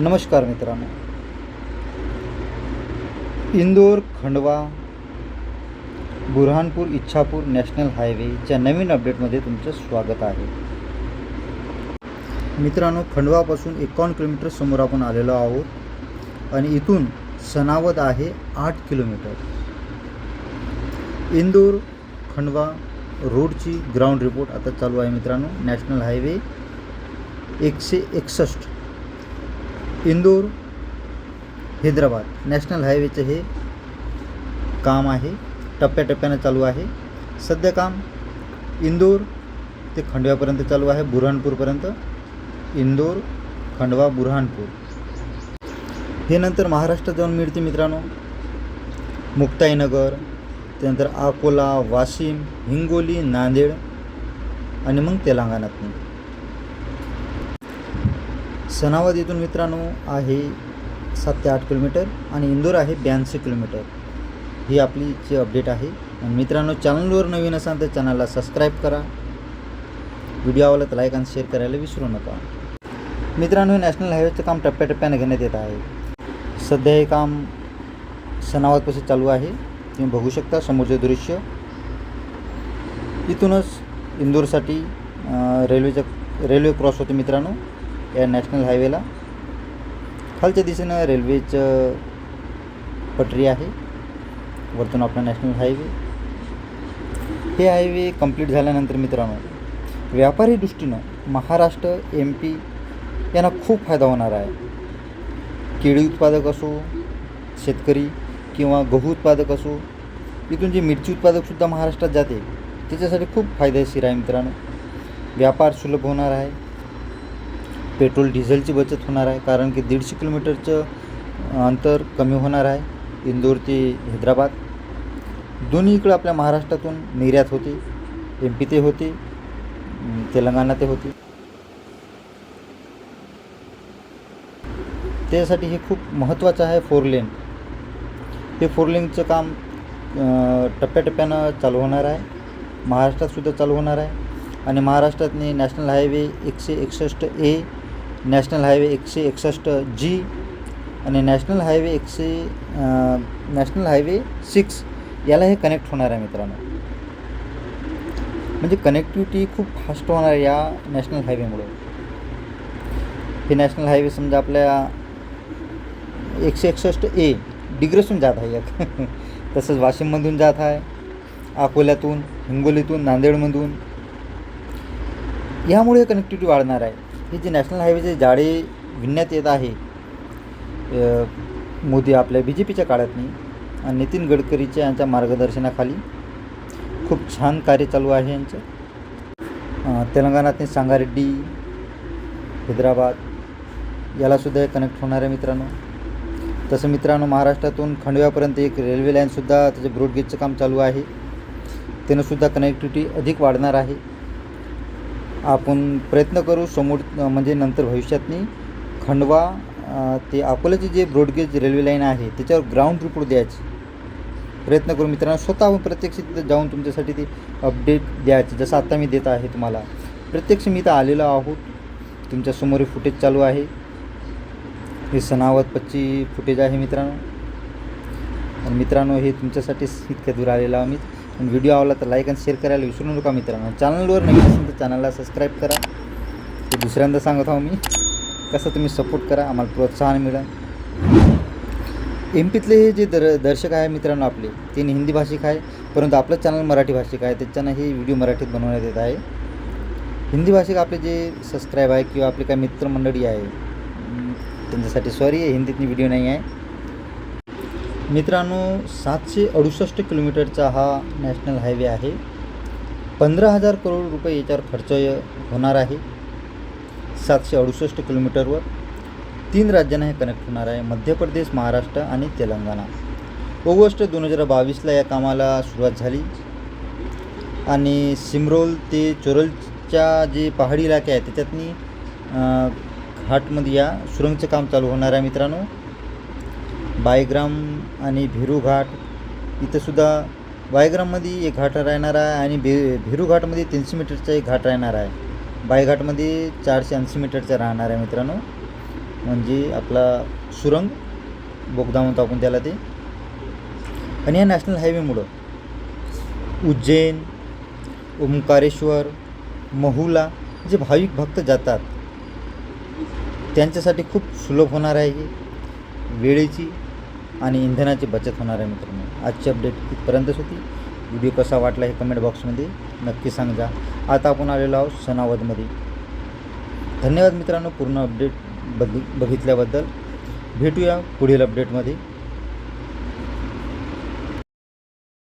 नमस्कार मित्रांनो. इंदोर खंडवा बुरहानपूर इच्छापूर नॅशनल हायवेच्या नवीन अपडेटमध्ये तुमचं स्वागत आहे. मित्रांनो खंडवापासून एकावन्न किलोमीटर समोर आपण आलेलो आहोत आणि इथून सनावद आहे आठ किलोमीटर. इंदोर खंडवा रोडची ग्राउंड रिपोर्ट आता चालू आहे मित्रांनो. नॅशनल हायवे एकशे एकसष्ट. इंदूर हैदराबाद. नॅशनल हायवेचं हे काम आहे. टप्प्याटप्प्यानं चालू आहे. सध्या काम इंदूर ते खंडव्यापर्यंत चालू आहे. बुरहानपूरपर्यंत. इंदोर खंडवा बुरहानपूर. हे नंतर महाराष्ट्रात जाऊन मिळते मित्रांनो. मुक्ताईनगर त्यानंतर अकोला वाशिम हिंगोली नांदेड आणि मग तेलंगणातून. सनावद इथून मित्रांनो आहे सात ते आठ किलोमीटर आणि इंदोर आहे ब्याऐंशी किलोमीटर. ही आपली जी अपडेट आहे. आणि मित्रांनो चॅनलवर नवीन असाल तर चॅनलला सबस्क्राईब करा. व्हिडिओ आवडला तर लाईक आणि शेअर करायला विसरू नका. मित्रांनो हे नॅशनल हायवेचं काम टप्प्याटप्प्याने घेण्यात येत आहे. सध्या हे काम सनावदपाशी चालू आहे. तुम्ही बघू शकता समोरचे दृश्य. इथूनच इंदोरसाठी रेल्वेचं रेल्वे क्रॉस होते मित्रांनो या नॅशनल हायवेला. खालच्या दिशेनं रेल्वेचं पटरी आहे. वरतून आपला नॅशनल हायवे. हे हायवे कंप्लीट झाल्यानंतर मित्रांनो व्यापारी दृष्टीनं महाराष्ट्र एम पी यांना खूप फायदा होणार आहे. केळी उत्पादक असो शेतकरी किंवा गहू उत्पादक असो इथून जे मिरची उत्पादकसुद्धा महाराष्ट्रात जाते त्याच्यासाठी खूप फायदेशीर आहे मित्रांनो. व्यापार सुलभ होणार आहे. पेट्रोल डिझेलची बचत होणार आहे कारण की दीडशे किलोमीटरचं अंतर कमी होणार आहे इंदोर ते हैदराबाद. दोन्ही इकडं आपल्या महाराष्ट्रातून निर्यात होती एम पी ते होती तेलंगणा ते होती. त्यासाठी हे खूप महत्त्वाचं आहे फोर लेन. हे फोर लेनचं काम टप्प्याटप्प्यानं चालू होणार आहे महाराष्ट्रातसुद्धा चालू होणार आहे आणि महाराष्ट्रातनी नॅशनल हायवे एकशे एकसष्ट ए नॅशनल हायवे एकशे एकसष्ट जी आणि नॅशनल हायवे एकशे नॅशनल हायवे सिक्स याला हे कनेक्ट होणार आहे मित्रांनो. म्हणजे कनेक्टिव्हिटी खूप फास्ट होणार आहे या नॅशनल हायवेमुळं. हे नॅशनल हायवे समजा आपल्या एकशे एकसष्ट ए डिग्रसून जात आहे. एक तसंच वाशिममधून जात आहे अकोल्यातून हिंगोलीतून नांदेडमधून. यामुळे कनेक्टिव्हिटी वाढणार आहे. ही जे नॅशनल हायवेचे जाळे विणण्यात येत आहे मोदी आपल्या बी जे पीच्या काळातनी आणि नितीन गडकरीच्या यांच्या मार्गदर्शनाखाली खूप छान कार्य चालू आहे यांचं. तेलंगणातनी सांगारेड्डी हैदराबाद यालासुद्धा कनेक्ट होणार आहे मित्रांनो. तसं मित्रांनो महाराष्ट्रातून खंडव्यापर्यंत एक रेल्वे लाईनसुद्धा त्याचे ब्रॉडगेजचं काम चालू आहे. त्यानंसुद्धा कनेक्टिव्हिटी अधिक वाढणार आहे. आपण प्रयत्न करू समोर म्हणजे नंतर भविष्यातनी खंडवा ते अकोल्याची जे ब्रॉडगेज रेल्वे लाईन आहे त्याच्यावर ग्राउंड रिपोर्ट द्यायची. प्रयत्न करू मित्रांनो स्वतः आपण प्रत्यक्ष तिथं जाऊन तुमच्यासाठी ती अपडेट द्यायची जसं आत्ता मी देत आहे तुम्हाला. प्रत्यक्ष मी इथं आलेलो आहोत. तुमच्यासमोर हे फुटेज चालू आहे. हे सनावत पच्ची फुटेज आहे मित्रांनो. आणि मित्रांनो हे तुमच्यासाठीच इतक्या दूर आलेलो आम्ही. आणि व्हिडिओ आवडला तर लाईक आणि शेअर करायला विसरू नका मित्रांनो. चॅनलवर नवीन असेल तर चॅनलला सबस्क्राईब करा. ते दुसऱ्यांदा सांगत आहो मी. कसं तुम्ही सपोर्ट करा आम्हाला प्रोत्साहन मिळेल. एम पीतले हे जे दर दर्शक आहे मित्रांनो आपले ते हिंदी भाषिक आहे परंतु आपलं चॅनल मराठी भाषिक आहे. त्याच्यानं हे व्हिडिओ मराठीत बनवण्यात येत आहे. हिंदी भाषिक आपले जे सबस्क्राईब आहे किंवा आपले काही मित्रमंडळी आहे त्यांच्यासाठी सॉरी हिंदीतनी व्हिडिओ नाही आहे. मित्रांनो सातशे अडुसष्ट किलोमीटरचा हा नॅशनल हायवे आहे. पंधरा हजार करोड रुपये याच्यावर खर्च होणार आहे. सातशे अडुसष्ट किलोमीटरवर तीन राज्यांना हे कनेक्ट होणार आहे. मध्य प्रदेश महाराष्ट्र आणि तेलंगणा. ऑगस्ट दोन हजार बावीसला या कामाला सुरुवात झाली. आणि सिमरोल ते चोरलच्या जे पहाडी इलाके आहे त्याच्यातनी घाटमध्ये या सुरंगचं काम चालू होणार आहे मित्रांनो. बायग्राम आणि भिरू घाट इथंसुद्धा बायग्राममध्ये एक घाट राहणार आहे आणि भि भिरू घाटमध्ये तीनशे मीटरचा एक घाट राहणार आहे. बायघाटमध्ये चारशे ऐंशी मीटरचा राहणार आहे मित्रांनो. म्हणजे आपला सुरंग बोगदा म्हणतो आपण त्याला ते. आणि या नॅशनल हायवेमुळं उज्जैन ओंकारेश्वर महूला जे भाविक भक्त जातात त्यांच्यासाठी खूप सुलभ होणार आहे हे. वेळेची. आणि इंधनाची बचत होणार आहे मित्रांनो. आजची अपडेट इथपर्यंतच होती. व्हिडिओ कसा वाटला हे कमेंट बॉक्समध्ये नक्की सांगा. आता आपण आलेलो आहोत सनावदमध्ये धन्यवाद मित्रांनो पूर्ण अपडेट बघ बघितल्याबद्दल. भेटूया पुढील अपडेटमध्ये